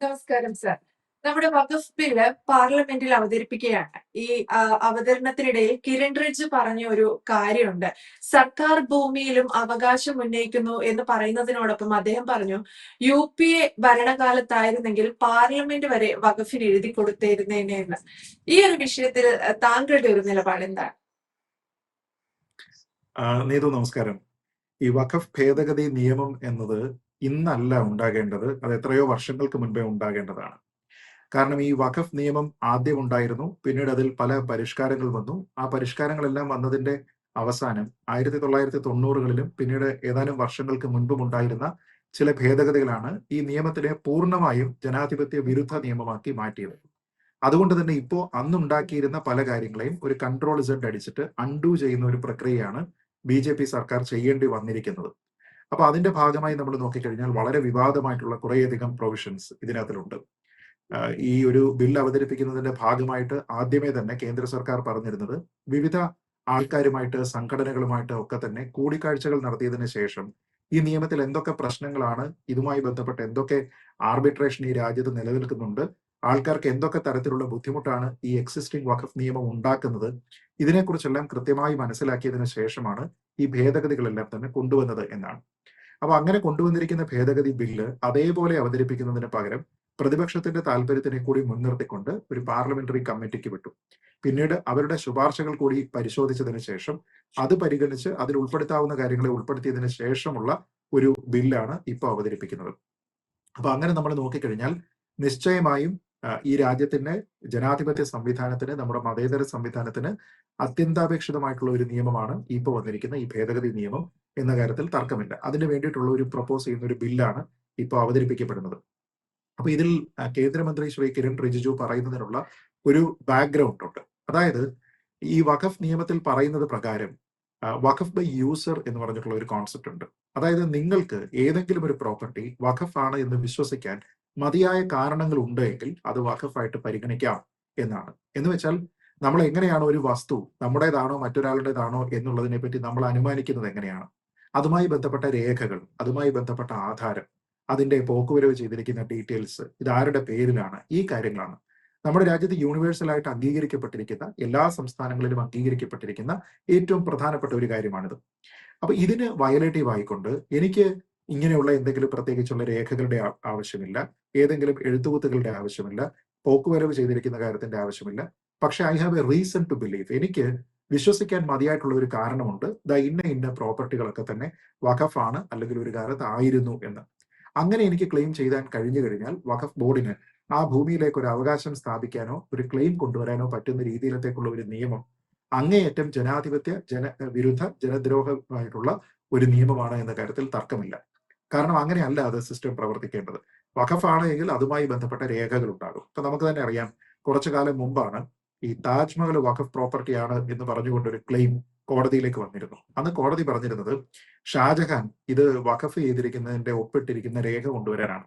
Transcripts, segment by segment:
നമസ്കാരം സർ നമ്മുടെ വഖഫ് ബില്ല് പാർലമെന്റിൽ അവതരിപ്പിക്കുകയാണ്. ഈ അവതരണത്തിനിടയിൽ കിരൺ റിജ് പറഞ്ഞ ഒരു കാര്യമുണ്ട്. സർക്കാർ ഭൂമിയിലും അവകാശം ഉന്നയിക്കുന്നു എന്ന് പറയുന്നതിനോടൊപ്പം അദ്ദേഹം പറഞ്ഞു യു പി എ ഭരണകാലത്തായിരുന്നെങ്കിൽ പാർലമെന്റ് വരെ വഖഫിന് എഴുതി കൊടുത്തിരുന്നേനെ എന്ന്. ഈ ഒരു വിഷയത്തിൽ താങ്കളുടെ ഒരു നിലപാട് എന്താണ്? നീതു നമസ്കാരം. ഈ വഖഫ് ഭേദഗതി നിയമം എന്നത് ഇന്നല്ല ഉണ്ടാകേണ്ടത് അത് എത്രയോ വർഷങ്ങൾക്ക് മുൻപേ ഉണ്ടാകേണ്ടതാണ്. കാരണം ഈ വഖഫ് നിയമം ആദ്യം ഉണ്ടായിരുന്നു പിന്നീട് അതിൽ പല പരിഷ്കാരങ്ങൾ വന്നു. ആ പരിഷ്കാരങ്ങളെല്ലാം വന്നതിന്റെ അവസാനം ആയിരത്തി തൊള്ളായിരത്തി തൊണ്ണൂറുകളിലും പിന്നീട് ഏതാനും വർഷങ്ങൾക്ക് മുൻപും ഉണ്ടായിരുന്ന ചില ഭേദഗതികളാണ് ഈ നിയമത്തിനെ പൂർണമായും ജനാധിപത്യ വിരുദ്ധ നിയമമാക്കി മാറ്റിയത്. അതുകൊണ്ട് തന്നെ ഇപ്പോ അന്നുണ്ടാക്കിയിരുന്ന പല കാര്യങ്ങളെയും ഒരു കൺട്രോൾ സെഡ് അടിച്ചിട്ട് അൺഡു ചെയ്യുന്ന ഒരു പ്രക്രിയയാണ് ബി സർക്കാർ ചെയ്യേണ്ടി വന്നിരിക്കുന്നത്. അപ്പൊ അതിന്റെ ഭാഗമായി നമ്മൾ നോക്കിക്കഴിഞ്ഞാൽ വളരെ വിവാദമായിട്ടുള്ള കുറേയധികം പ്രൊവിഷൻസ് ഇതിനകത്തിലുണ്ട്. ഈ ഒരു ബിൽ അവതരിപ്പിക്കുന്നതിന്റെ ഭാഗമായിട്ട് ആദ്യമേ തന്നെ കേന്ദ്ര സർക്കാർ പറഞ്ഞിരുന്നത് വിവിധ ആൾക്കാരുമായിട്ട് സംഘടനകളുമായിട്ട് ഒക്കെ തന്നെ കൂടിക്കാഴ്ചകൾ നടത്തിയതിനു ശേഷം ഈ നിയമത്തിൽ എന്തൊക്കെ പ്രശ്നങ്ങളാണ് ഇതുമായി ബന്ധപ്പെട്ട് എന്തൊക്കെ ആർബിട്രേഷൻ ഈ രാജ്യത്ത് നിലനിൽക്കുന്നുണ്ട് ആൾക്കാർക്ക് എന്തൊക്കെ തരത്തിലുള്ള ബുദ്ധിമുട്ടാണ് ഈ എക്സിസ്റ്റിംഗ് വഖഫ് നിയമം ഉണ്ടാക്കുന്നത്? ഇതിനെക്കുറിച്ചെല്ലാം കൃത്യമായി മനസ്സിലാക്കിയതിനു ശേഷമാണ് ഈ ഭേദഗതികളെല്ലാം തന്നെ കൊണ്ടുവന്നത് എന്നാണ്. അപ്പൊ അങ്ങനെ കൊണ്ടുവന്നിരിക്കുന്ന ഭേദഗതി ബില്ല് അതേപോലെ അവതരിപ്പിക്കുന്നതിന് പകരം പ്രതിപക്ഷത്തിന്റെ താല്പര്യത്തിനെ കൂടി മുൻനിർത്തിക്കൊണ്ട് ഒരു പാർലമെന്ററി കമ്മിറ്റിക്ക് വിട്ടു. പിന്നീട് അവരുടെ ശുപാർശകൾ കൂടി പരിശോധിച്ചതിന് ശേഷം അത് പരിഗണിച്ച് അതിൽ ഉൾപ്പെടുത്താവുന്ന കാര്യങ്ങളെ ഉൾപ്പെടുത്തിയതിനു ശേഷമുള്ള ഒരു ബില്ലാണ് ഇപ്പോൾ അവതരിപ്പിക്കുന്നത്. അപ്പൊ അങ്ങനെ നമ്മൾ നോക്കിക്കഴിഞ്ഞാൽ നിശ്ചയമായും ഈ രാജ്യത്തിന്റെ ജനാധിപത്യ സംവിധാനത്തിന് നമ്മുടെ മതേതര സംവിധാനത്തിന് അത്യന്താപേക്ഷിതമായിട്ടുള്ള ഒരു നിയമമാണ് ഇപ്പോൾ വന്നിരിക്കുന്ന ഈ ഭേദഗതി നിയമം എന്ന കാര്യത്തിൽ തർക്കമില്ല. അതിന് വേണ്ടിയിട്ടുള്ള ഒരു പ്രപ്പോസ് ചെയ്യുന്ന ഒരു ബില്ലാണ് ഇപ്പോൾ അവതരിപ്പിക്കപ്പെടുന്നത്. അപ്പൊ ഇതിൽ കേന്ദ്രമന്ത്രി ശ്രീ കിരൺ റിജിജു പറയുന്നതിനുള്ള ഒരു ബാക്ക്ഗ്രൗണ്ട് ഉണ്ട്. അതായത് ഈ വഖഫ് നിയമത്തിൽ പറയുന്നത് പ്രകാരം വഖഫ് ബൈ യൂസർ എന്ന് പറഞ്ഞിട്ടുള്ള ഒരു കോൺസെപ്റ്റ് ഉണ്ട്. അതായത് നിങ്ങൾക്ക് ഏതെങ്കിലും ഒരു പ്രോപ്പർട്ടി വഖഫ് ആണ് എന്ന് വിശ്വസിക്കാൻ മതിയായ കാരണങ്ങൾ ഉണ്ടെങ്കിൽ അത് വഖഫായിട്ട് പരിഗണിക്കാം എന്നാണ്. എന്ന് വെച്ചാൽ നമ്മൾ എങ്ങനെയാണ് ഒരു വസ്തു നമ്മുടേതാണോ മറ്റൊരാളുടേതാണോ എന്നുള്ളതിനെ പറ്റി നമ്മൾ അനുമാനിക്കുന്നത് എങ്ങനെയാണ്? അതുമായി ബന്ധപ്പെട്ട രേഖകൾ അതുമായി ബന്ധപ്പെട്ട ആധാരം അതിന്റെ പോക്കുവരവ് ചെയ്തിരിക്കുന്ന ഡീറ്റെയിൽസ് ഇത് ആരുടെ പേരിലാണ്? ഈ കാര്യങ്ങളാണ്. നമ്മുടെ രാജ്യത്ത് യൂണിവേഴ്സലായിട്ട് അംഗീകരിക്കപ്പെട്ടിരിക്കുന്ന എല്ലാ സംസ്ഥാനങ്ങളിലും അംഗീകരിക്കപ്പെട്ടിരിക്കുന്ന ഏറ്റവും പ്രധാനപ്പെട്ട ഒരു കാര്യമാണിത്. അപ്പൊ ഇതിന് വയലേറ്റീവ് ആയിക്കൊണ്ട് എനിക്ക് ഇങ്ങനെയുള്ള എന്തെങ്കിലും പ്രത്യേകിച്ചുള്ള രേഖകളുടെ ആവശ്യമില്ല. ഏതെങ്കിലും എഴുത്തുകുത്തുകളുടെ ആവശ്യമില്ല. പോക്കുവരവ് ചെയ്തിരിക്കുന്ന കാര്യത്തിന്റെ ആവശ്യമില്ല. പക്ഷെ I have a reason to believe എനിക്ക് വിശ്വസിക്കാൻ മതിയായിട്ടുള്ള ഒരു കാരണമുണ്ട്. ദ ഇന്ന ഇന്ന പ്രോപ്പർട്ടികളൊക്കെ തന്നെ വഖഫാണ് അല്ലെങ്കിൽ ഒരു കാലത്ത് ആയിരുന്നു എന്ന്. അങ്ങനെ എനിക്ക് ക്ലെയിം ചെയ്താൻ കഴിഞ്ഞു കഴിഞ്ഞാൽ വഖഫ് ബോർഡിന് ആ ഭൂമിയിലേക്ക് ഒരു അവകാശം സ്ഥാപിക്കാനോ ഒരു ക്ലെയിം കൊണ്ടുവരാനോ പറ്റുന്ന രീതിയിലത്തേക്കുള്ള ഒരു നിയമം അങ്ങേയറ്റം ജനാധിപത്യ ജന വിരുദ്ധ ജനദ്രോഹമായിട്ടുള്ള ഒരു നിയമമാണ് എന്ന കാര്യത്തിൽ തർക്കമില്ല. കാരണം അങ്ങനെയല്ല അത് സിസ്റ്റം പ്രവർത്തിക്കേണ്ടത്. വഖഫാണ് എങ്കിൽ അതുമായി ബന്ധപ്പെട്ട രേഖകൾ ഉണ്ടാകും ഇപ്പൊ നമുക്ക് തന്നെ അറിയാം കുറച്ചു കാലം മുമ്പാണ് ഈ താജ്മഹൽ വഖഫ് പ്രോപ്പർട്ടിയാണ് എന്ന് പറഞ്ഞുകൊണ്ട് ഒരു ക്ലെയിം കോടതിയിലേക്ക് വന്നിരുന്നു. അന്ന് കോടതി പറഞ്ഞിരുന്നത് ഷാജഹാൻ ഇത് വഖഫ് ചെയ്തിരിക്കുന്നതിന്റെ ഒപ്പിട്ടിരിക്കുന്ന രേഖ കൊണ്ടുവരാനാണ്.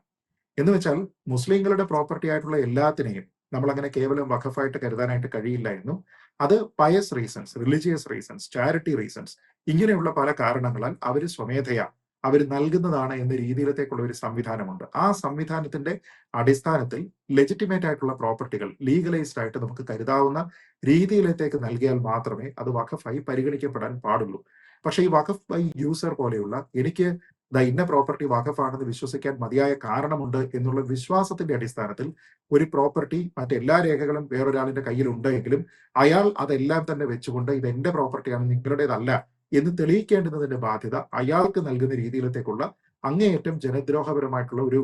എന്ന് വെച്ചാൽ മുസ്ലിങ്ങളുടെ പ്രോപ്പർട്ടി ആയിട്ടുള്ള എല്ലാത്തിനെയും നമ്മൾ അങ്ങനെ കേവലം വഖഫായിട്ട് കരുതാനായിട്ട് കഴിയില്ല എന്നും അത് pious reasons religious reasons charity reasons ഇങ്ങനെയുള്ള പല കാരണങ്ങളാൽ അവർ സ്വമേധയാ അവർ നൽകുന്നതാണ് എന്ന രീതിയിലത്തേക്കുള്ള ഒരു സംവിധാനമുണ്ട്. ആ സംവിധാനത്തിന്റെ അടിസ്ഥാനത്തിൽ ലെജിറ്റിമേറ്റ് ആയിട്ടുള്ള പ്രോപ്പർട്ടികൾ ലീഗലൈസ്ഡ് ആയിട്ട് നമുക്ക് കരുതാവുന്ന രീതിയിലത്തേക്ക് നൽകിയാൽ മാത്രമേ അത് വഖഫായി പരിഗണിക്കപ്പെടാൻ പാടുള്ളൂ. പക്ഷേ ഈ വഖഫ് ബൈ യൂസർ പോലെയുള്ള എനിക്ക് ദ ഇന്ന പ്രോപ്പർട്ടി വഖഫാണെന്ന് വിശ്വസിക്കാൻ മതിയായ കാരണമുണ്ട് എന്നുള്ള വിശ്വാസത്തിന്റെ അടിസ്ഥാനത്തിൽ ഒരു പ്രോപ്പർട്ടി മറ്റെല്ലാ രേഖകളും വേറൊരാളിന്റെ കയ്യിലുണ്ടെങ്കിലും അയാൾ അതെല്ലാം തന്നെ വെച്ചുകൊണ്ട് ഇത് എന്റെ പ്രോപ്പർട്ടിയാണ് നിങ്ങളുടേതല്ല എന്ന് തെളിയിക്കേണ്ടുന്നതിന്റെ ബാധ്യത അയാൾക്ക് നൽകുന്ന രീതിയിലത്തേക്കുള്ള അങ്ങേയറ്റം ജനദ്രോഹപരമായിട്ടുള്ള ഒരു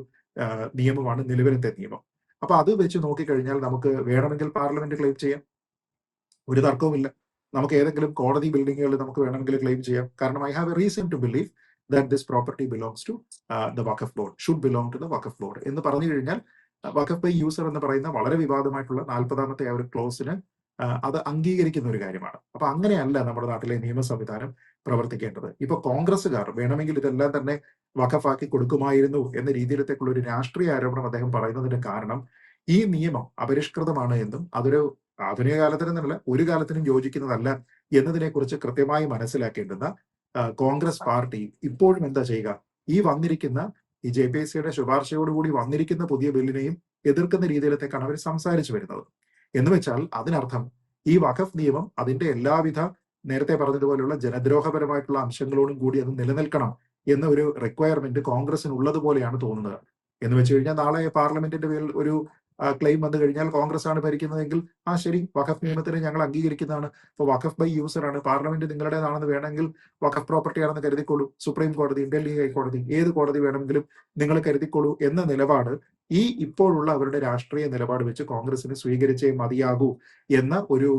നിയമമാണ് നിലവിലത്തെ നിയമം. അപ്പൊ അത് വെച്ച് നോക്കിക്കഴിഞ്ഞാൽ നമുക്ക് വേണമെങ്കിൽ പാർലമെന്റ് ക്ലെയിം ചെയ്യാം. ഒരു തർക്കവുമില്ല നമുക്ക് ഏതെങ്കിലും കോടതി ബിൽഡിങ്ങുകൾ നമുക്ക് വേണമെങ്കിൽ ക്ലെയിം ചെയ്യാം. കാരണം I have a reason to believe that this property belongs to the Waqf board should belong to the Waqf board. എന്ന് പറഞ്ഞു കഴിഞ്ഞാൽ വഖഫ് ബൈ യൂസർ എന്ന് പറയുന്ന വളരെ വിവാദമായിട്ടുള്ള നാൽപ്പതാമത്തെ ആ ഒരു ക്ലോസിന് അത് അംഗീകരിക്കുന്ന ഒരു കാര്യമാണ്. അപ്പൊ അങ്ങനെയല്ല നമ്മുടെ നാട്ടിലെ നിയമ സംവിധാനം പ്രവർത്തിക്കേണ്ടത്. ഇപ്പൊ കോൺഗ്രസ്സുകാർ വേണമെങ്കിൽ ഇതെല്ലാം തന്നെ വഖഫാക്കി കൊടുക്കുമായിരുന്നു എന്ന രീതിയിലത്തേക്കുള്ള ഒരു രാഷ്ട്രീയ ആരോപണം അദ്ദേഹം പറയുന്നതിന്റെ കാരണം ഈ നിയമം അപരിഷ്കൃതമാണ് എന്നും അതൊരു ആധുനിക കാലത്തിനെന്നല്ല ഒരു കാലത്തിനും യോജിക്കുന്നതല്ല എന്നതിനെ കുറിച്ച് കൃത്യമായി മനസ്സിലാക്കേണ്ടുന്ന കോൺഗ്രസ് പാർട്ടി ഇപ്പോഴും എന്താ ചെയ്യുക? ഈ വന്നിരിക്കുന്ന ഈ ജെ പി എസ് സിയുടെ ശുപാർശയോടുകൂടി വന്നിരിക്കുന്ന പുതിയ ബില്ലിനെയും എതിർക്കുന്ന രീതിയിലത്തേക്കാണ് അവർ സംസാരിച്ചു വരുന്നത്. എന്ന് വെച്ചാൽ അതിനർത്ഥം ഈ വഖഫ് നിയമം അതിന്റെ എല്ലാവിധ നേരത്തെ പറഞ്ഞതുപോലെയുള്ള ജനദ്രോഹപരമായിട്ടുള്ള അംശങ്ങളോടും കൂടി അത് നിലനിൽക്കണം എന്ന ഒരു റിക്വയർമെന്റ് കോൺഗ്രസിന് ഉള്ളതുപോലെയാണ് തോന്നുന്നത്. എന്ന് വെച്ച് കഴിഞ്ഞാൽ നാളെ പാർലമെന്റിന്റെ പേരിൽ ഒരു ക്ലെയിം വന്നു കഴിഞ്ഞാൽ കോൺഗ്രസ് ആണ് ഭരിക്കുന്നതെങ്കിൽ ആ ശരി വഖഫ് നിയമത്തിനെ ഞങ്ങൾ അംഗീകരിക്കുന്നതാണ്. ഇപ്പോൾ വഖഫ് ബൈ യൂസർ ആണ്. പാർലമെന്റ് നിങ്ങളുടേതാണെന്ന് വേണമെങ്കിൽ വഖഫ് പ്രോപ്പർട്ടി ആണെന്ന് കരുതിക്കോളൂ സുപ്രീം കോടതി ഡൽഹി ഹൈക്കോടതി ഏത് കോടതി വേണമെങ്കിലും നിങ്ങൾ കരുതിക്കോളൂ എന്ന നിലപാട് ഈ ഇപ്പോഴുള്ള അവരുടെ രാഷ്ട്രീയ നിലപാട് വെച്ച് കോൺഗ്രസിന് സ്വീകരിച്ചേ മതിയാകൂ എന്ന ഒരു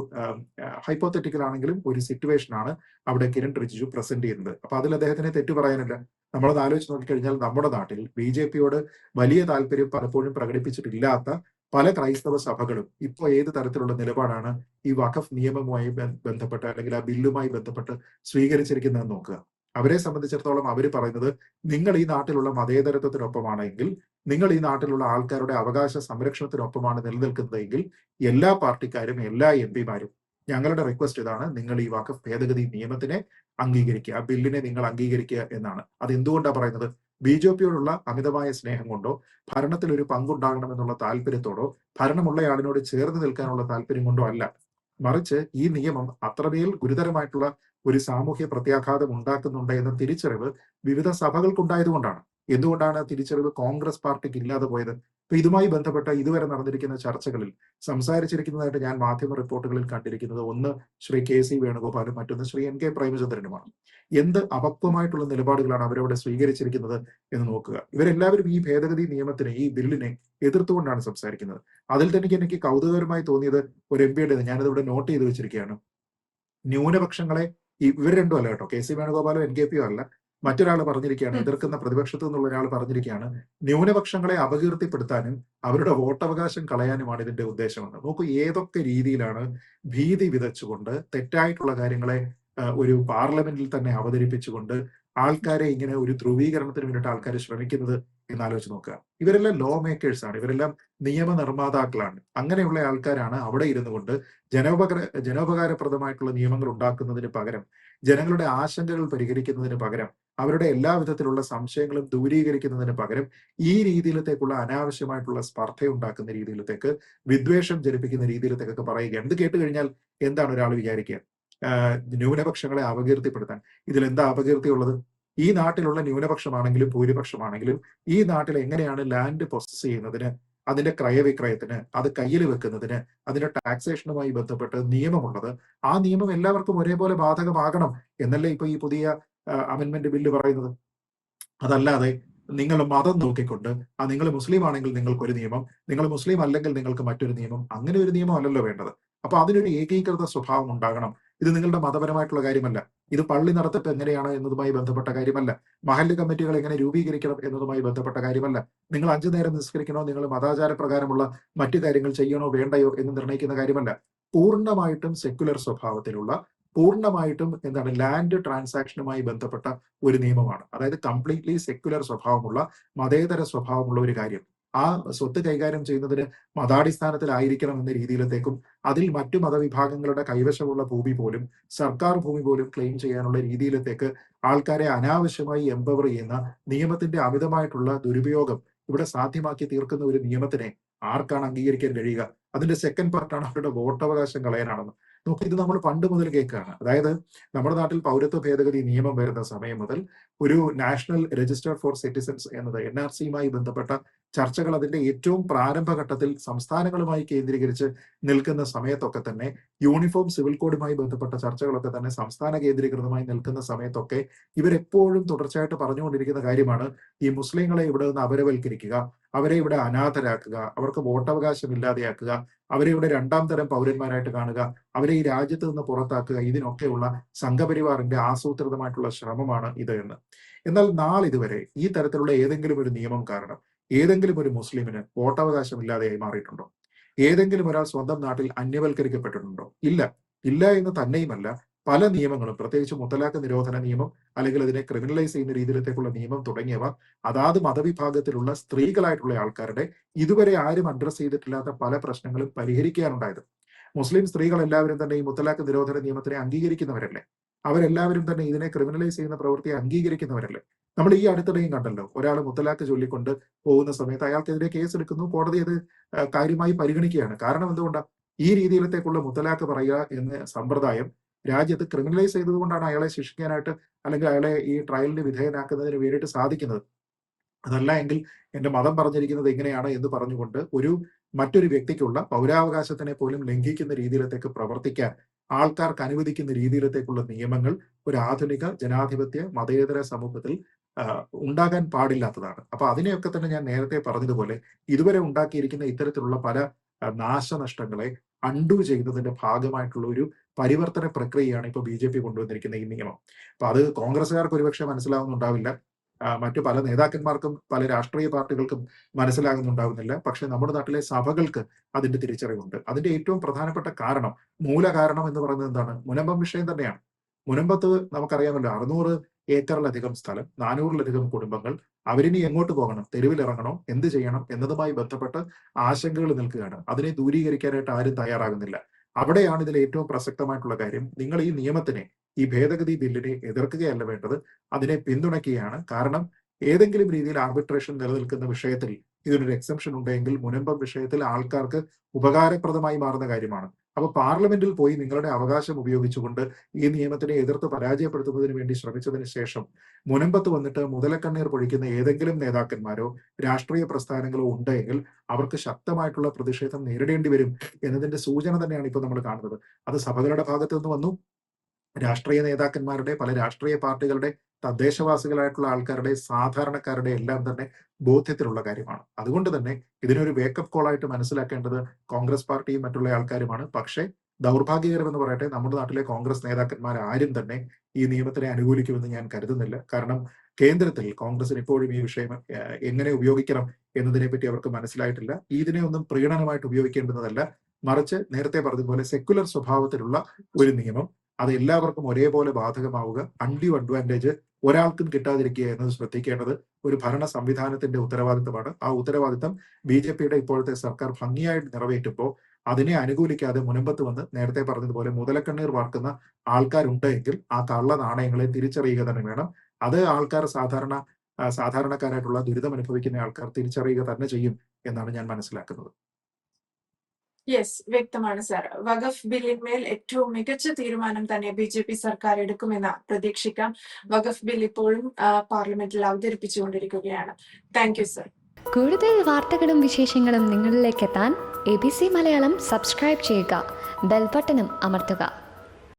ഹൈപ്പോത്തറ്റിക്കൽ ആണെങ്കിലും ഒരു സിറ്റുവേഷൻ ആണ് അവിടെ കിരൺ റിജിജു പ്രസന്റ് ചെയ്യുന്നത്. അപ്പൊ അതിൽ അദ്ദേഹത്തിന് തെറ്റു പറയാനില്ല. നമ്മളത് ആലോചിച്ച് നോക്കിക്കഴിഞ്ഞാൽ നമ്മുടെ നാട്ടിൽ ബി ജെ പിയോട് വലിയ താല്പര്യം പലപ്പോഴും പ്രകടിപ്പിച്ചിട്ടില്ലാത്ത പല ക്രൈസ്തവ സഭകളും ഇപ്പോൾ ഏത് തരത്തിലുള്ള നിലപാടാണ് ഈ വഖഫ് നിയമവുമായി ബന്ധപ്പെട്ട് അല്ലെങ്കിൽ ആ ബില്ലുമായി ബന്ധപ്പെട്ട് സ്വീകരിച്ചിരിക്കുന്നതെന്ന് നോക്കുക. അവരെ സംബന്ധിച്ചിടത്തോളം അവർ പറയുന്നത് നിങ്ങൾ ഈ നാട്ടിലുള്ള മതേതരത്വത്തിനൊപ്പമാണെങ്കിൽ നിങ്ങൾ ഈ നാട്ടിലുള്ള ആൾക്കാരുടെ അവകാശ സംരക്ഷണത്തിനൊപ്പമാണ് നിലനിൽക്കുന്നതെങ്കിൽ എല്ലാ പാർട്ടിക്കാരും എല്ലാ എം പിമാരും ഞങ്ങളുടെ റിക്വസ്റ്റ് ഇതാണ് നിങ്ങൾ ഈ വാക്ക് ഭേദഗതി നിയമത്തിനെ അംഗീകരിക്കുക ആ ബില്ലിനെ നിങ്ങൾ അംഗീകരിക്കുക എന്നാണ്. അത് എന്തുകൊണ്ടാണ് പറയുന്നത്? ബി ജെ പിയോടുള്ള അമിതമായ സ്നേഹം കൊണ്ടോ ഭരണത്തിൽ ഒരു പങ്കുണ്ടാകണമെന്നുള്ള താല്പര്യത്തോടോ ഭരണമുള്ളയാളിനോട് ചേർന്ന് നിൽക്കാനുള്ള താല്പര്യം കൊണ്ടോ അല്ല. മറിച്ച് ഈ നിയമം അത്രമേൽ ഗുരുതരമായിട്ടുള്ള ഒരു സാമൂഹ്യ പ്രത്യാഘാതം ഉണ്ടാക്കുന്നുണ്ട് എന്ന തിരിച്ചറിവ് വിവിധ സഭകൾക്കുണ്ടായതുകൊണ്ടാണ്. എന്തുകൊണ്ടാണ് തിരിച്ചറിവ് കോൺഗ്രസ് പാർട്ടിക്ക് ഇല്ലാതെ പോയത്? അപ്പൊ ഇതുമായി ബന്ധപ്പെട്ട ഇതുവരെ നടന്നിരിക്കുന്ന ചർച്ചകളിൽ സംസാരിച്ചിരിക്കുന്നതായിട്ട് ഞാൻ മാധ്യമ റിപ്പോർട്ടുകളിൽ കണ്ടിരിക്കുന്നത് ഒന്ന് ശ്രീ കെ സി വേണുഗോപാലും മറ്റൊന്ന് ശ്രീ എൻ കെ പ്രേമചന്ദ്രനുമാണ്. എന്ത് അപക്വമായിട്ടുള്ള നിലപാടുകളാണ് അവരവിടെ സ്വീകരിച്ചിരിക്കുന്നത് എന്ന് നോക്കുക. ഇവരെല്ലാവരും ഈ ഭേദഗതി നിയമത്തിനെ ഈ ബില്ലിനെ എതിർത്തുകൊണ്ടാണ് സംസാരിക്കുന്നത്. അതിൽ തന്നെ എനിക്ക് കൗതുകകരമായി തോന്നിയത് ഒരു എം പിയുടെ ഞാനിത് ഇവിടെ നോട്ട് ചെയ്ത് വെച്ചിരിക്കുകയാണ്. ന്യൂനപക്ഷങ്ങളെ ഇവർ രണ്ടും അല്ല കേട്ടോ. കെ സി വേണുഗോപാലോ എൻ കെ പിയോ അല്ല. മറ്റൊരാൾ പറഞ്ഞിരിക്കുകയാണ് എതിർക്കുന്ന പ്രതിപക്ഷത്തു നിന്നുള്ള ഒരാൾ പറഞ്ഞിരിക്കുകയാണ്. ന്യൂനപക്ഷങ്ങളെ അപകീർത്തിപ്പെടുത്താനും അവരുടെ വോട്ടവകാശം കളയാനുമാണ് ഇതിന്റെ ഉദ്ദേശമെന്ന്. നോക്കൂ ഏതൊക്കെ രീതിയിലാണ് ഭീതി വിതച്ചുകൊണ്ട് തെറ്റായിട്ടുള്ള കാര്യങ്ങളെ ഒരു പാർലമെന്റിൽ തന്നെ അവതരിപ്പിച്ചുകൊണ്ട് ആൾക്കാരെ ഇങ്ങനെ ഒരു ധ്രുവീകരണത്തിന് വേണ്ടിയിട്ട് ആൾക്കാർ ശ്രമിക്കുന്നത് എന്ന് ആലോചിച്ച് നോക്കുക. ഇവരെല്ലാം ലോ മേക്കേഴ്സ് ആണ്. ഇവരെല്ലാം നിയമ നിയമനിർമ്മാതാക്കളാണ്. അങ്ങനെയുള്ള ആൾക്കാരാണ് അവിടെ ഇരുന്നു കൊണ്ട് ജനോപകര ജനോപകാരപ്രദമായിട്ടുള്ള നിയമങ്ങൾ ഉണ്ടാക്കുന്നതിന് പകരം ജനങ്ങളുടെ ആശങ്കകൾ പരിഹരിക്കുന്നതിന് പകരം അവരുടെ എല്ലാ വിധത്തിലുള്ള സംശയങ്ങളും ദൂരീകരിക്കുന്നതിന് പകരം ഈ രീതിയിലത്തേക്കുള്ള അനാവശ്യമായിട്ടുള്ള സ്പർദ്ധ ഉണ്ടാക്കുന്ന രീതിയിലത്തേക്ക് വിദ്വേഷം ജനിപ്പിക്കുന്ന രീതിയിലത്തേക്കൊക്കെ പറയുക. എന്ത് കേട്ട് കഴിഞ്ഞാൽ എന്താണ് ഒരാൾ വിചാരിക്കുക? ന്യൂനപക്ഷങ്ങളെ അപകീർത്തിപ്പെടുത്താൻ. ഇതിൽ എന്താ അപകീർത്തി ഉള്ളത് ഈ നാട്ടിലുള്ള ന്യൂനപക്ഷമാണെങ്കിലും ഭൂരിപക്ഷമാണെങ്കിലും ഈ നാട്ടിൽ എങ്ങനെയാണ് ലാൻഡ് പ്രോസസ് ചെയ്യുന്നതിന് അതിന്റെ ക്രയവിക്രയത്തിന് അത് കയ്യിൽ വെക്കുന്നതിന് അതിന്റെ ടാക്സേഷനുമായി ബന്ധപ്പെട്ട് നിയമമുള്ളത് ആ നിയമം എല്ലാവർക്കും ഒരേപോലെ ബാധകമാകണം എന്നല്ലേ ഇപ്പൊ ഈ പുതിയ അമെന്മെന്റ് ബില്ല് പറയുന്നത്? അതല്ലാതെ നിങ്ങൾ മതം നോക്കിക്കൊണ്ട് ആ നിങ്ങൾ മുസ്ലിം ആണെങ്കിൽ നിങ്ങൾക്ക് ഒരു നിയമം നിങ്ങൾ മുസ്ലിം അല്ലെങ്കിൽ നിങ്ങൾക്ക് മറ്റൊരു നിയമം അങ്ങനെ ഒരു നിയമം അല്ലല്ലോ വേണ്ടത്. അപ്പൊ അതിനൊരു ഏകീകൃത സ്വഭാവം ഉണ്ടാകണം. ഇത് നിങ്ങളുടെ മതപരമായിട്ടുള്ള കാര്യമല്ല. ഇത് പള്ളി നടത്തിപ്പ് എങ്ങനെയാണ് എന്നതുമായി ബന്ധപ്പെട്ട കാര്യമല്ല. മഹല്ല് കമ്മിറ്റികൾ എങ്ങനെ രൂപീകരിക്കണം എന്നതുമായി ബന്ധപ്പെട്ട കാര്യമല്ല. നിങ്ങൾ അഞ്ചു നേരം നിസ്കരിക്കണോ നിങ്ങൾ മതാചാര പ്രകാരമുള്ള മറ്റു കാര്യങ്ങൾ ചെയ്യണോ വേണ്ടയോ എന്ന് നിർണയിക്കുന്ന കാര്യമല്ല. പൂർണമായിട്ടും സെക്യുലർ സ്വഭാവത്തിലുള്ള പൂർണമായിട്ടും എന്താണ് ലാൻഡ് ട്രാൻസാക്ഷനുമായി ബന്ധപ്പെട്ട ഒരു നിയമമാണ്. അതായത് കംപ്ലീറ്റ്ലി സെക്യുലർ സ്വഭാവമുള്ള മതേതര സ്വഭാവമുള്ള ഒരു കാര്യം. ആ സ്വത്ത് കൈകാര്യം ചെയ്യുന്നതിന് മതാടിസ്ഥാനത്തിലായിരിക്കണം എന്ന രീതിയിലത്തേക്കും അതിൽ മറ്റു മതവിഭാഗങ്ങളുടെ കൈവശമുള്ള ഭൂമി പോലും സർക്കാർ ഭൂമി പോലും ക്ലെയിം ചെയ്യാനുള്ള രീതിയിലത്തേക്ക് ആൾക്കാരെ അനാവശ്യമായി എംപവർ ചെയ്യുന്ന നിയമത്തിന്റെ അമിതമായിട്ടുള്ള ദുരുപയോഗം ഇവിടെ സാധ്യമാക്കി തീർക്കുന്ന ഒരു നിയമത്തിനെ ആർക്കാണ് അംഗീകരിക്കാൻ കഴിയുക? അതിന്റെ സെക്കൻഡ് പാർട്ടാണ് അവരുടെ വോട്ടവകാശം കളയാനാണെന്ന്. നോക്കി ഇത് നമ്മൾ പണ്ട് മുതൽ കേൾക്കുകയാണ്. അതായത് നമ്മുടെ നാട്ടിൽ പൗരത്വ ഭേദഗതി നിയമം വരുന്ന സമയം മുതൽ ഒരു നാഷണൽ രജിസ്റ്റർ ഫോർ സിറ്റിസൻസ് എന്നത് എൻ ആർ സിയുമായി ബന്ധപ്പെട്ട ചർച്ചകൾ അതിന്റെ ഏറ്റവും പ്രാരംഭഘട്ടത്തിൽ സംസ്ഥാനങ്ങളുമായി കേന്ദ്രീകരിച്ച് നിൽക്കുന്ന സമയത്തൊക്കെ തന്നെ യൂണിഫോം സിവിൽ കോഡുമായി ബന്ധപ്പെട്ട ചർച്ചകളൊക്കെ തന്നെ സംസ്ഥാന കേന്ദ്രീകൃതമായി നിൽക്കുന്ന സമയത്തൊക്കെ ഇവരെപ്പോഴും തുടർച്ചയായിട്ട് പറഞ്ഞുകൊണ്ടിരിക്കുന്ന കാര്യമാണ് ഈ മുസ്ലിങ്ങളെ ഇവിടെ നിന്ന് അപരവൽക്കരിക്കുക അവരെ ഇവിടെ അനാഥരാക്കുക അവർക്ക് വോട്ടവകാശം ഇല്ലാതെയാക്കുക അവരെ ഇവിടെ രണ്ടാം തരം പൗരന്മാരായിട്ട് കാണുക അവരെ ഈ രാജ്യത്ത് നിന്ന് പുറത്താക്കുക ഇതിനൊക്കെയുള്ള സംഘപരിവാറിന്റെ ആസൂത്രിതമായിട്ടുള്ള ശ്രമമാണ് ഇത് എന്ന്. എന്നാൽ നാളിതുവരെ ഈ തരത്തിലുള്ള ഏതെങ്കിലും ഒരു നിയമം കാരണം ഏതെങ്കിലും ഒരു മുസ്ലിമിന് വോട്ടവകാശം ഇല്ലാതെയായി മാറിയിട്ടുണ്ടോ? ഏതെങ്കിലും ഒരാൾ സ്വന്തം നാട്ടിൽ അന്യവൽക്കരിക്കപ്പെട്ടിട്ടുണ്ടോ? ഇല്ല. ഇല്ല എന്ന് തന്നെയുമല്ല പല നിയമങ്ങളും പ്രത്യേകിച്ച് മുത്തലാഖ് നിരോധന നിയമം അല്ലെങ്കിൽ അതിനെ ക്രിമിനലൈസ് ചെയ്യുന്ന രീതിയിലത്തേക്കുള്ള നിയമം തുടങ്ങിയവ അതാത് മതവിഭാഗത്തിലുള്ള സ്ത്രീകളായിട്ടുള്ള ആൾക്കാരുടെ ഇതുവരെ ആരും അഡ്രസ്സ് ചെയ്തിട്ടില്ലാത്ത പല പ്രശ്നങ്ങളും പരിഹരിക്കാനുണ്ടായത്. മുസ്ലിം സ്ത്രീകൾ എല്ലാവരും തന്നെ ഈ മുത്തലാഖ് നിരോധന നിയമത്തിനെ അംഗീകരിക്കുന്നവരല്ലേ? അവരെല്ലാവരും തന്നെ ഇതിനെ ക്രിമിനലൈസ് ചെയ്യുന്ന പ്രവൃത്തി അംഗീകരിക്കുന്നവരല്ലേ? നമ്മൾ ഈ അടുത്തിടെയും കണ്ടല്ലോ ഒരാൾ മുത്തലാഖ് ചൊല്ലിക്കൊണ്ട് പോകുന്ന സമയത്ത് അയാൾക്കെതിരെ കേസെടുക്കുന്നു കോടതി അത് കാര്യമായി പരിഗണിക്കുകയാണ്. കാരണം എന്തുകൊണ്ടാണ് ഈ രീതിയിലത്തേക്കുള്ള മുത്തലാഖ് പറയുക എന്ന സമ്പ്രദായം രാജ്യത്ത് ക്രിമിനലൈസ് ചെയ്തതുകൊണ്ടാണ് അയാളെ ശിക്ഷിക്കാനായിട്ട് അല്ലെങ്കിൽ അയാളെ ഈ ട്രയലിന് വിധേയനാക്കുന്നതിന് വേണ്ടിയിട്ട് സാധിക്കുന്നത്. അതല്ല എങ്കിൽ എന്റെ മതം പറഞ്ഞിരിക്കുന്നത് എങ്ങനെയാണ് എന്ന് പറഞ്ഞുകൊണ്ട് ഒരു മറ്റൊരു വ്യക്തിക്കുള്ള പൗരാവകാശത്തിനെ പോലും ലംഘിക്കുന്ന രീതിയിലത്തേക്ക് പ്രവർത്തിക്കാൻ ആൾക്കാർക്ക് അനുവദിക്കുന്ന രീതിയിലത്തേക്കുള്ള നിയമങ്ങൾ ഒരു ആധുനിക ജനാധിപത്യ മതേതര സമൂഹത്തിൽ ഉണ്ടാകാൻ പാടില്ലാത്തതാണ്. അപ്പൊ അതിനെയൊക്കെ തന്നെ ഞാൻ നേരത്തെ പറഞ്ഞതുപോലെ ഇതുവരെ ഉണ്ടാക്കിയിരിക്കുന്ന ഇത്തരത്തിലുള്ള പല നാശനഷ്ടങ്ങളെ അൺഡു ചെയ്യുന്നതിന്റെ ഭാഗമായിട്ടുള്ള ഒരു പരിവർത്തന പ്രക്രിയയാണ് ഇപ്പോൾ ബി ജെ പി കൊണ്ടുവന്നിരിക്കുന്ന ഈ നിയമം. അപ്പൊ അത് കോൺഗ്രസ്സുകാർക്ക് ഒരുപക്ഷെ മനസ്സിലാവുന്നുണ്ടാവില്ല. മറ്റു പല നേതാക്കന്മാർക്കും പല രാഷ്ട്രീയ പാർട്ടികൾക്കും മനസ്സിലാകുന്നുണ്ടാവുന്നില്ല. പക്ഷെ നമ്മുടെ നാട്ടിലെ സഭകൾക്ക് അതിന്റെ തിരിച്ചറിവുണ്ട്. അതിന്റെ ഏറ്റവും പ്രധാനപ്പെട്ട കാരണം മൂല കാരണം എന്ന് പറയുന്നത് എന്താണ്? മുനമ്പം വിഷയം തന്നെയാണ്. മുനമ്പത്ത് നമുക്കറിയാമല്ലോ അറുന്നൂറ് ഏക്കറിലധികം സ്ഥലം നാനൂറിലധികം കുടുംബങ്ങൾ. അവരിനി എങ്ങോട്ട് പോകണം? തെരുവിലിറങ്ങണോ? എന്ത് ചെയ്യണം? എന്നതുമായി ബന്ധപ്പെട്ട് ആശങ്കകൾ നിൽക്കുകയാണ്. അതിനെ ദൂരീകരിക്കാനായിട്ട് ആരും തയ്യാറാകുന്നില്ല. അവിടെയാണ് ഇതിൽ ഏറ്റവും പ്രസക്തമായിട്ടുള്ള കാര്യം. നിങ്ങൾ ഈ നിയമത്തിനെ ഈ ഭേദഗതി ബില്ലിനെ എതിർക്കുകയല്ല വേണ്ടത്. അതിനെ പിന്തുണയ്ക്കുകയാണ്. കാരണം ഏതെങ്കിലും രീതിയിൽ ആർബിട്രേഷൻ നിലനിൽക്കുന്ന വിഷയത്തിൽ ഇതിനൊരു എക്സംഷൻ ഉണ്ടെങ്കിൽ മുനമ്പം വിഷയത്തിൽ ആൾക്കാർക്ക് ഉപകാരപ്രദമായി മാറുന്ന കാര്യമാണ്. അപ്പൊ പാർലമെന്റിൽ പോയി നിങ്ങളുടെ അവകാശം ഉപയോഗിച്ചുകൊണ്ട് ഈ നിയമത്തിനെ എതിർത്ത് പരാജയപ്പെടുത്തുന്നതിന് വേണ്ടി ശ്രമിച്ചതിന് ശേഷം മുനമ്പത്ത് വന്നിട്ട് മുതലക്കണ്ണീർ പൊഴിക്കുന്ന ഏതെങ്കിലും നേതാക്കന്മാരോ രാഷ്ട്രീയ പ്രസ്ഥാനങ്ങളോ ഉണ്ടെങ്കിൽ അവർക്ക് ശക്തമായിട്ടുള്ള പ്രതിഷേധം നേരിടേണ്ടി വരും എന്നതിന്റെ സൂചന തന്നെയാണ് ഇപ്പോൾ നമ്മൾ കാണുന്നത്. അത് സഭകളുടെ ഭാഗത്തു നിന്ന് വന്നു. രാഷ്ട്രീയ നേതാക്കന്മാരുടെ പല രാഷ്ട്രീയ പാർട്ടികളുടെ തദ്ദേശവാസികളായിട്ടുള്ള ആൾക്കാരുടെ സാധാരണക്കാരുടെ എല്ലാം തന്നെ ബോധ്യത്തിലുള്ള കാര്യമാണ്. അതുകൊണ്ട് തന്നെ ഇതിനൊരു വേക്കപ്പ് കോൾ ആയിട്ട് മനസ്സിലാക്കേണ്ടത് കോൺഗ്രസ് പാർട്ടിയും മറ്റുള്ള ആൾക്കാരുമാണ്. പക്ഷേ ദൗർഭാഗ്യകരം എന്ന് പറയട്ടെ നമ്മുടെ നാട്ടിലെ കോൺഗ്രസ് നേതാക്കന്മാർ ആരും തന്നെ ഈ നിയമത്തിനെ അനുകൂലിക്കുമെന്ന് ഞാൻ കരുതുന്നില്ല. കാരണം കേന്ദ്രത്തിൽ കോൺഗ്രസിന് ഇപ്പോഴും ഈ വിഷയം എങ്ങനെ ഉപയോഗിക്കണം എന്നതിനെ പറ്റി അവർക്ക് മനസ്സിലായിട്ടില്ല. ഇതിനെ ഒന്നും പ്രീണനമായിട്ട് ഉപയോഗിക്കേണ്ടതല്ല മറിച്ച് നേരത്തെ പറഞ്ഞതുപോലെ സെക്കുലർ സ്വഭാവത്തിലുള്ള ഒരു നിയമം അത് എല്ലാവർക്കും ഒരേപോലെ ബാധകമാവുക. അൺഡ്യൂ അഡ്വാന്റേജ് ഒരാൾക്കും കിട്ടാതിരിക്കുക എന്നത് ശ്രദ്ധിക്കേണ്ടത് ഒരു ഭരണ സംവിധാനത്തിന്റെ ഉത്തരവാദിത്തമാണ് ആ ഉത്തരവാദിത്തം ബി ജെ പിയുടെ ഇപ്പോഴത്തെ സർക്കാർ ഭംഗിയായിട്ട് നിറവേറ്റുമ്പോൾ അതിനെ അനുകൂലിക്കാതെ മുനമ്പത്ത് വന്ന് നേരത്തെ പറഞ്ഞതുപോലെ മുതലക്കണ്ണീർ വാർക്കുന്ന ആൾക്കാരുണ്ട് എങ്കിൽ ആ കള്ള നാണയങ്ങളെ തിരിച്ചറിയുക തന്നെ വേണം. അത് ആൾക്കാർ സാധാരണ സാധാരണക്കാരായിട്ടുള്ള ദുരിതം അനുഭവിക്കുന്ന ആൾക്കാർ തിരിച്ചറിയുക തന്നെ ചെയ്യും എന്നാണ് ഞാൻ മനസ്സിലാക്കുന്നത്. യെസ് വ്യക്തമാണ് സാർ വഖഫ് ബില്ലിന്മേൽ ഏറ്റവും മികച്ച തീരുമാനം തന്നെ ബി ജെ പി സർക്കാർ എടുക്കുമെന്ന് പ്രതീക്ഷിക്കാം. വഖഫ് ബിൽ ഇപ്പോഴും പാർലമെന്റിൽ അവതരിപ്പിച്ചുകൊണ്ടിരിക്കുകയാണ്. താങ്ക് യു സർ കൂടുതൽ വാർത്തകളും വിശേഷങ്ങളും നിങ്ങളിലേക്ക് എത്താൻ A B C Malayalam subscribe ചെയ്യുക. ബെൽബട്ടനും അമർത്തുക.